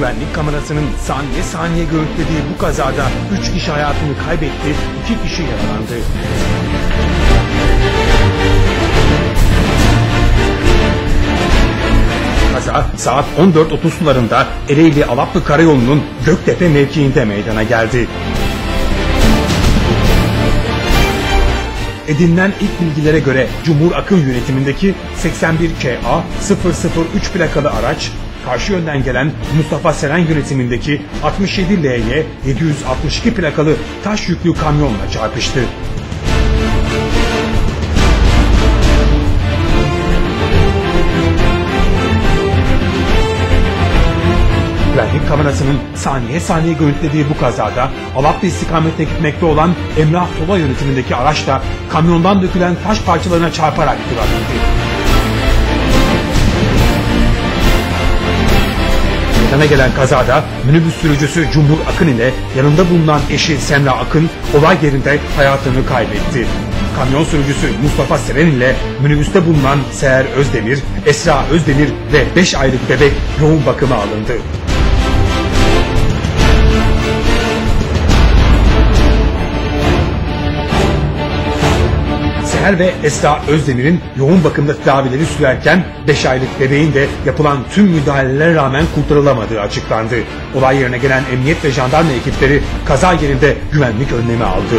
Güvenlik kamerasının saniye saniye görüntülediği bu kazada 3 kişi hayatını kaybetti, 2 kişi yaralandı. Kaza saat 14.30 sularında Ereğli Alaplı Karayolu'nun Göktepe mevkiinde meydana geldi. Edinilen ilk bilgilere göre Cumhur Akın yönetimindeki 81 KA 003 plakalı araç karşı yönden gelen Mustafa Seren yönetimindeki 67 LY 762 plakalı taş yüklü kamyonla çarpıştı. Güvenlik kamerasının saniye saniye görüntülediği bu kazada Alaplı istikametine gitmekte olan Emrah Tola yönetimindeki araç da kamyondan dökülen taş parçalarına çarparak durabildi. Meydana gelen kazada minibüs sürücüsü Cumhur Akın ile yanında bulunan eşi Semra Akın olay yerinde hayatını kaybetti. Kamyon sürücüsü Mustafa Seren ile minibüste bulunan Seher Özdemir, Esra Özdemir ve 5 aylık bebek yoğun bakıma alındı. Seher ve Esra Özdemir'in yoğun bakımda tedavileri sürerken 5 aylık bebeğin de yapılan tüm müdahalelere rağmen kurtarılamadığı açıklandı. Olay yerine gelen emniyet ve jandarma ekipleri kaza yerinde güvenlik önlemi aldı.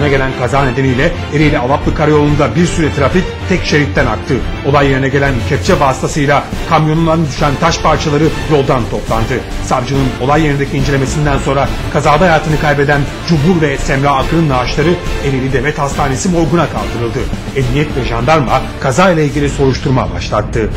Meydana gelen kaza nedeniyle Ereğli Alaplı Karayolu'nda bir süre trafik tek şeritten aktı. Olay yerine gelen kepçe vasıtasıyla kamyonundan düşen taş parçaları yoldan toplandı. Savcının olay yerindeki incelemesinden sonra kazada hayatını kaybeden Cumhur ve Semra Akın'ın naaşları Ereğli Devlet Hastanesi morguna kaldırıldı. Emniyet ve jandarma kaza ile ilgili soruşturma başlattı.